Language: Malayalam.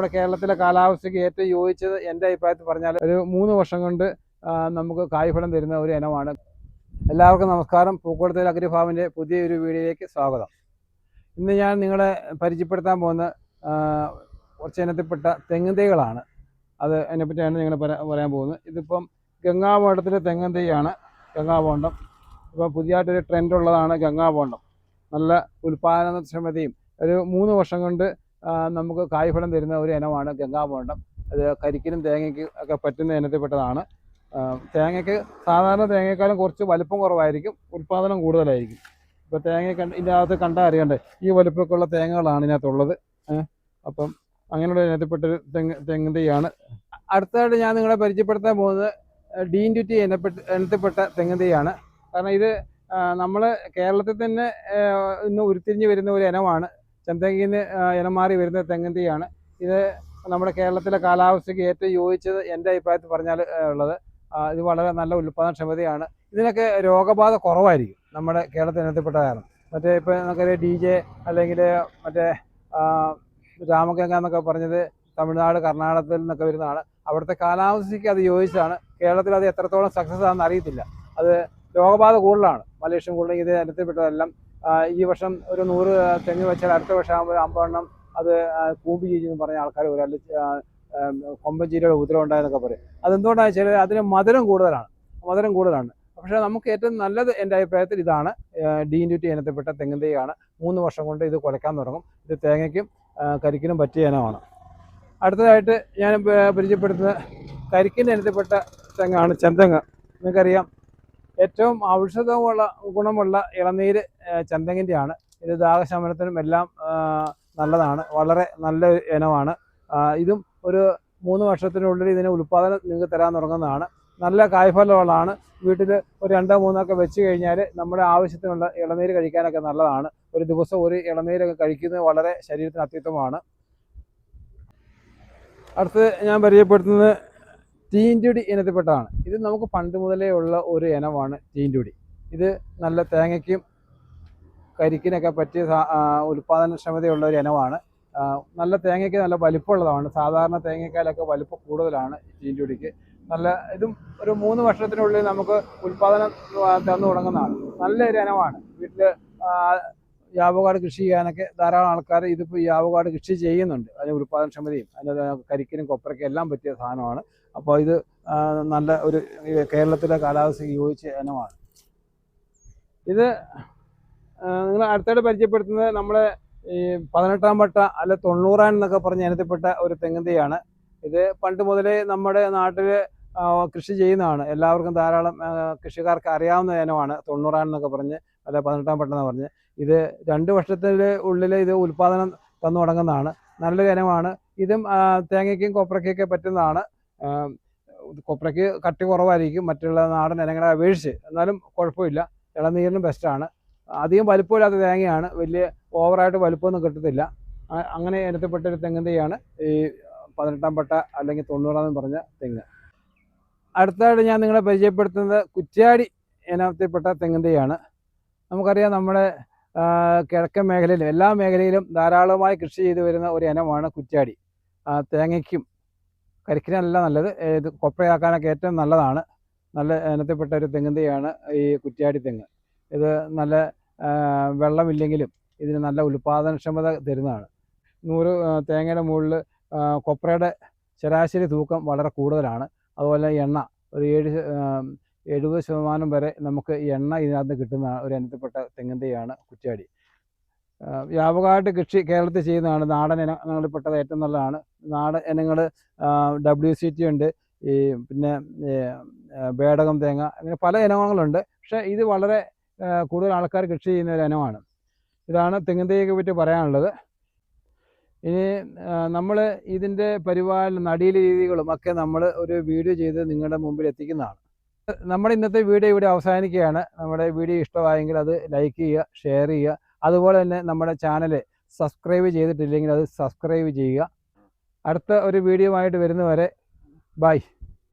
നമ്മുടെ കേരളത്തിലെ കാലാവസ്ഥയ്ക്ക് ഏറ്റവും യോജിച്ചത് എന്റെ അഭിപ്രായത്തിൽ പറഞ്ഞാൽ ഒരു മൂന്ന് വർഷം കൊണ്ട് നമുക്ക് കായ്ഫലം തരുന്ന ഒരു ഇനമാണ്. എല്ലാവർക്കും നമസ്കാരം. പൂക്കോളത്തിൽ അഗ്രിഫാമിന്റെ പുതിയ പുതിയൊരു വീഡിയോയിലേക്ക് സ്വാഗതം. ഇന്ന് ഞാൻ നിങ്ങളെ പരിചയപ്പെടുത്താൻ പോകുന്ന കുറച്ച് ഇനത്തിൽപ്പെട്ട തെങ്ങന്തൈകളാണ് അത് അതിനെപ്പറ്റിയാണ് നിങ്ങൾ പറയാൻ പോകുന്നത്. ഇതിപ്പം ഗംഗാബോണ്ടത്തിലെ തെങ്ങന്തൈയാണ് ഗംഗാപോണ്ടം ഇപ്പം പുതിയതായിട്ടൊരു ട്രെൻഡുള്ളതാണ് ഗംഗാബോണ്ടം നല്ല ഉൽപാദനക്ഷമതയും ഒരു മൂന്ന് വർഷം കൊണ്ട് നമുക്ക് കായ്ഫലം തരുന്ന ഒരു ഇനമാണ് ഗംഗാബോണ്ടം അത് കരിക്കിനും തേങ്ങയ്ക്ക് ഒക്കെ പറ്റുന്ന ഇനത്തിൽപ്പെട്ടതാണ്. തേങ്ങയ്ക്ക് സാധാരണ തേങ്ങയെക്കാളും കുറച്ച് വലിപ്പം കുറവായിരിക്കും ഉൽപ്പാദനം കൂടുതലായിരിക്കും. ഇപ്പോൾ തേങ്ങ കണ്ട് ഇതിന്റെ അകത്ത് കണ്ടാൽ അറിയണ്ടേ ഈ വലിപ്പമൊക്കെ ഉള്ള തേങ്ങകളാണ് ഇതിനകത്തുള്ളത്. അപ്പം അങ്ങനെയുള്ള ഇനത്തിൽപ്പെട്ടൊരു തെങ്ങ് തെങ്ങ് തൈയാണ് അടുത്തതായിട്ട് ഞാൻ നിങ്ങളെ പരിചയപ്പെടുത്താൻ പോകുന്നത് ഡീൻ ഡ്യൂറ്റി ഇനപ്പെട്ട ഇനത്തിൽപ്പെട്ട തെങ്ങ് തൈയാണ് കാരണം ഇത് നമ്മൾ കേരളത്തിൽ തന്നെ ഇന്ന് ഉരുത്തിരിഞ്ഞ് വരുന്ന ഒരു ഇനമാണ്. ചെന്തെങ്ങിന് ഇനം മാറി വരുന്ന തെങ്ങന്തിയാണ് ഇത് നമ്മുടെ കേരളത്തിലെ കാലാവസ്ഥയ്ക്ക് ഏറ്റവും യോജിച്ചത് എന്റെ അഭിപ്രായത്തിൽ പറഞ്ഞാൽ ഉള്ളത്. ഇത് വളരെ നല്ല ഉൽപ്പാദനക്ഷമതയാണ്. ഇതിനൊക്കെ രോഗബാധ കുറവായിരിക്കും നമ്മുടെ കേരളത്തിൽ ഇനത്തിൽപ്പെട്ട കാരണം. മറ്റേ ഇപ്പോൾ നമുക്കറിയാം ഡി ജെ അല്ലെങ്കിൽ മറ്റേ രാമഗംഗ എന്നൊക്കെ പറഞ്ഞത് തമിഴ്നാട് കർണാടകത്തിൽ നിന്നൊക്കെ വരുന്നതാണ്. അവിടുത്തെ കാലാവസ്ഥയ്ക്ക് അത് യോജിച്ചാണ് കേരളത്തിൽ അത് എത്രത്തോളം സക്സസ് ആണെന്ന് അറിയത്തില്ല. അത് രോഗബാധ കൂടുതലാണ്. മലേഷ്യൻ കൂടുതൽ ഇത് ഇനത്തിൽപ്പെട്ടതെല്ലാം ആ, ഈ വർഷം ഒരു നൂറ് തെങ്ങ് വെച്ചാൽ അടുത്ത വർഷം ആകുമ്പോൾ അമ്പതെണ്ണം അത് കൂമ്പി എന്ന് പറഞ്ഞ ആൾക്കാർ വരും. അല്ലെങ്കിൽ കൊമ്പൻ ചീരയുടെ ഉത്തരവ് ഉണ്ടായെന്നൊക്കെ പറയും. അതെന്തുകൊണ്ടാണെന്ന് വെച്ചാൽ അതിന് മധുരം കൂടുതലാണ്. മധുരം കൂടുതലാണ്. പക്ഷേ നമുക്ക് ഏറ്റവും നല്ലത് എന്റെ അഭിപ്രായത്തിൽ ഇതാണ്. ഡീൻ ഡ്യൂട്ടി ഇനത്തിൽപ്പെട്ട തെങ്ങിൻ തൈയാണ് മൂന്ന് വർഷം കൊണ്ട് ഇത് കുറയ്ക്കാൻ തുടങ്ങും. ഇത് തേങ്ങയ്ക്കും കരിക്കിനും പറ്റിയ ഇനമാണ്. അടുത്തതായിട്ട് ഞാൻ പരിചയപ്പെടുത്തുന്ന കരിക്കിന്റെ ഇനത്തിൽപ്പെട്ട തെങ്ങാണ് ചെന്തെങ്ങ്. നിങ്ങൾക്കറിയാം ഏറ്റവും ഔഷധമുള്ള ഗുണമുള്ള ഇളനീര് ചന്തങ്ങിന്റെയാണ് ഇത് ദാഹശമനത്തിനും എല്ലാം നല്ലതാണ്. വളരെ നല്ല ഇനമാണ്. ഇതും ഒരു മൂന്ന് വർഷത്തിനുള്ളിൽ ഇതിന് ഉൽപ്പാദനം നിങ്ങൾക്ക് തരാൻ തുടങ്ങുന്നതാണ്. നല്ല കായ്ഫലമുള്ളതാണ്. വീട്ടിൽ ഒരു രണ്ടോ മൂന്നൊക്കെ വെച്ച് കഴിഞ്ഞാൽ നമ്മുടെ ആവശ്യത്തിനുള്ള ഇളനീര് കഴിക്കാനൊക്കെ നല്ലതാണ്. ഒരു ദിവസം ഒരു ഇളനീരൊക്കെ കഴിക്കുന്നത് വളരെ ശരീരത്തിന് അത്യുത്തമാണ് അടുത്ത് ഞാൻ പരിചയപ്പെടുത്തുന്നത് തീന്റുടി ഇനത്തിൽപ്പെട്ടതാണ്. ഇത് നമുക്ക് പണ്ട് മുതലേ ഉള്ള ഒരു ഇനമാണ് തീന്റുടി ഇത് നല്ല തേങ്ങയ്ക്കും കരിക്കിനൊക്കെ പറ്റിയ ഉൽപാദനക്ഷമതയുള്ള ഒരു ഇനമാണ്. നല്ല തേങ്ങയ്ക്ക് നല്ല വലിപ്പമുള്ളതാണ്. സാധാരണ തേങ്ങയ്ക്കാലൊക്കെ വലിപ്പം കൂടുതലാണ് തീന്റുടിക്ക് നല്ല ഇതും ഒരു മൂന്ന് വർഷത്തിനുള്ളിൽ നമുക്ക് ഉൽപാദനം തന്നു തുടങ്ങുന്നതാണ്. നല്ലൊരു ഇനമാണ്. വീട്ടിൽ യാവകാട് കൃഷി ചെയ്യാനൊക്കെ ധാരാളം ആൾക്കാർ ഇതിപ്പോൾ യാവകാട് കൃഷി ചെയ്യുന്നുണ്ട്. അതിന് ഉൽപ്പാദനക്ഷമതയും അതിന്റെ കരിക്കിനും കൊപ്രയ്ക്കും എല്ലാം പറ്റിയ സാധനമാണ്. അപ്പോൾ ഇത് നല്ല ഒരു കേരളത്തിലെ കാലാവസ്ഥയ്ക്ക് യോജിച്ച ഇനമാണ്. ഇത് നിങ്ങൾ അടുത്തായിട്ട് പരിചയപ്പെടുത്തുന്നത് നമ്മളെ ഈ പതിനെട്ടാം വട്ട അല്ല തൊണ്ണൂറാൻ എന്നൊക്കെ പറഞ്ഞ ഇനത്തിൽപ്പെട്ട ഒരു തെങ്ങന്തിയാണ് ഇത് പണ്ട് മുതലേ നമ്മുടെ നാട്ടിൽ കൃഷി ചെയ്യുന്നതാണ്. എല്ലാവർക്കും ധാരാളം കൃഷിക്കാർക്ക് അറിയാവുന്ന ഇനമാണ് തൊണ്ണൂറാൻ എന്നൊക്കെ പറഞ്ഞ്. അല്ല പതിനെട്ടാം പട്ടണം പറഞ്ഞ്. ഇത് രണ്ട് വർഷത്തിന്റെ ഉള്ളിൽ ഇത് ഉൽപ്പാദനം തന്നു തുടങ്ങുന്നതാണ്. നല്ല ഇനമാണ്. ഇതും തേങ്ങയ്ക്കും കൊപ്രയ്ക്കൊക്കെ പറ്റുന്നതാണ്. കൊപ്രയ്ക്ക് കട്ടി കുറവായിരിക്കും. മറ്റുള്ള നാടൻ ഇനങ്ങളെ അപേക്ഷിച്ച്. എന്നാലും കുഴപ്പമില്ല. ഇളനീരിനും ബെസ്റ്റാണ് അധികം വലിപ്പമില്ലാത്ത തേങ്ങയാണ്. വലിയ ഓവറായിട്ട് വലുപ്പമൊന്നും കിട്ടത്തില്ല. അങ്ങനെ ഇനത്തിൽപ്പെട്ട ഒരു തെങ്ങിൻ തൈയാണ് ഈ പതിനെട്ടാം പട്ട അല്ലെങ്കിൽ തൊണ്ണൂറാന്ന് പറഞ്ഞ തെങ്ങ്. അടുത്തായിട്ട് ഞാൻ നിങ്ങളെ പരിചയപ്പെടുത്തുന്നത് കുറ്റ്യാടി ഇനത്തിൽപ്പെട്ട തെങ്ങിൻ തൈയാണ്. നമുക്കറിയാം നമ്മുടെ കിഴക്കൻ മേഖലയിലും എല്ലാ മേഖലയിലും ധാരാളമായി കൃഷി ചെയ്തു വരുന്ന ഒരു ഇനമാണ് കുറ്റ്യാടി. തേങ്ങയ്ക്കും കരിക്കിനല്ല നല്ലത്. ഇത് കൊപ്രയാക്കാനൊക്കെ ഏറ്റവും നല്ലതാണ്. നല്ല ഇനത്തിൽപ്പെട്ട ഒരു തെങ്ങിൻ തൈയാണ് ഈ കുറ്റ്യാടി തെങ്ങ്. ഇത് നല്ല വെള്ളമില്ലെങ്കിലും ഇതിന് നല്ല ഉൽപാദനക്ഷമത തരുന്നതാണ്. നൂറ് തേങ്ങയുടെ മുകളിൽ കൊപ്രയുടെ ശരാശരി തൂക്കം വളരെ കൂടുതലാണ്. അതുപോലെ എണ്ണ ഒരു ഏഴ് എഴുപത് ശതമാനം വരെ നമുക്ക് എണ്ണ ഇതിനകത്ത് കിട്ടുന്ന ഒരു ഇനത്തിൽപ്പെട്ട കുറ്റാടി കുറ്റ്യാടി. വ്യാപകമായിട്ട് കൃഷി കേരളത്തിൽ ചെയ്യുന്നതാണ്. നാടൻ ഇനങ്ങളിൽപ്പെട്ടത് ഏറ്റവും നല്ലതാണ്. നാടൻ ഇനങ്ങൾ ഡബ്ല്യു സി ടി ഉണ്ട്. ഈ പിന്നെ വേടകം തേങ്ങ അങ്ങനെ പല ഇനങ്ങളുണ്ട്. പക്ഷേ ഇത് വളരെ കൂടുതൽ ആൾക്കാർ കൃഷി ചെയ്യുന്ന ഒരു ഇനമാണ്. ഇതാണ് തെങ്ങിൻ തൈയെ പറ്റി പറയാനുള്ളത്. ഇനി നമ്മൾ ഇതിന്റെ പരിപാലന നടീൽ രീതികളും ഒക്കെ നമ്മൾ ഒരു വീഡിയോ ചെയ്ത് നിങ്ങളുടെ മുമ്പിൽ എത്തിക്കുന്നതാണ്. നമ്മുടെ ഇന്നത്തെ വീഡിയോ ഇവിടെ അവസാനിക്കുകയാണ്. നമ്മുടെ വീഡിയോ ഇഷ്ടമായെങ്കിൽ അത് ലൈക്ക് ചെയ്യുക ഷെയർ ചെയ്യുക. അതുപോലെ തന്നെ നമ്മുടെ ചാനൽ സബ്സ്ക്രൈബ് ചെയ്തിട്ടില്ലെങ്കിൽ അത് സബ്സ്ക്രൈബ് ചെയ്യുക. അടുത്ത ഒരു വീഡിയോ ആയിട്ട് വരുന്നവരെ ബൈ